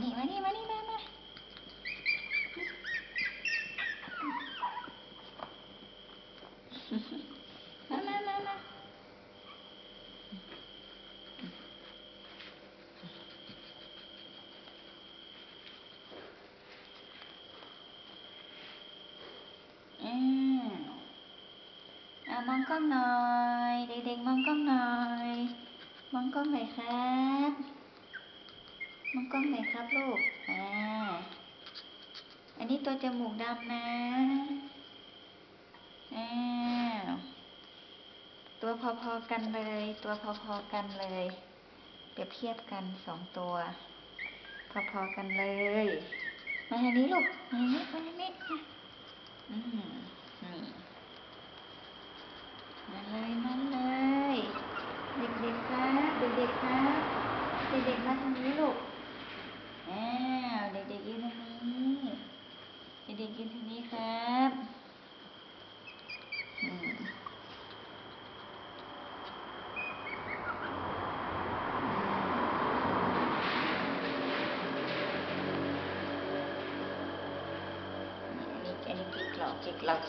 นี่มานี่มานี่มามามามามามาอ้าวอ่ามองกล้องหน่อยเด็กๆมองกล้องหน่อยมองกล้องหน่อยครับ มองกล้องหนครับลูก อ่า อันนี้ตัวจมูกดำนะอ้าตัวพอๆกันเลย ตัวพอๆกันเลย เปรียบเทียบกันสองตัว พอๆกันเลย มาทางนี้ลูก มาทางนี้ มาทางนี้มาอืมนี่มาเลยมาเลยเด็กๆครับเด็กๆครับเด็กๆมาทางนี้ลูก อ้าวเด็กๆยืนทางนี้เด็กๆยืนทางนี้ครับอืมอันนี้อันนี้กิ๊กหลอกกิ๊กหลอก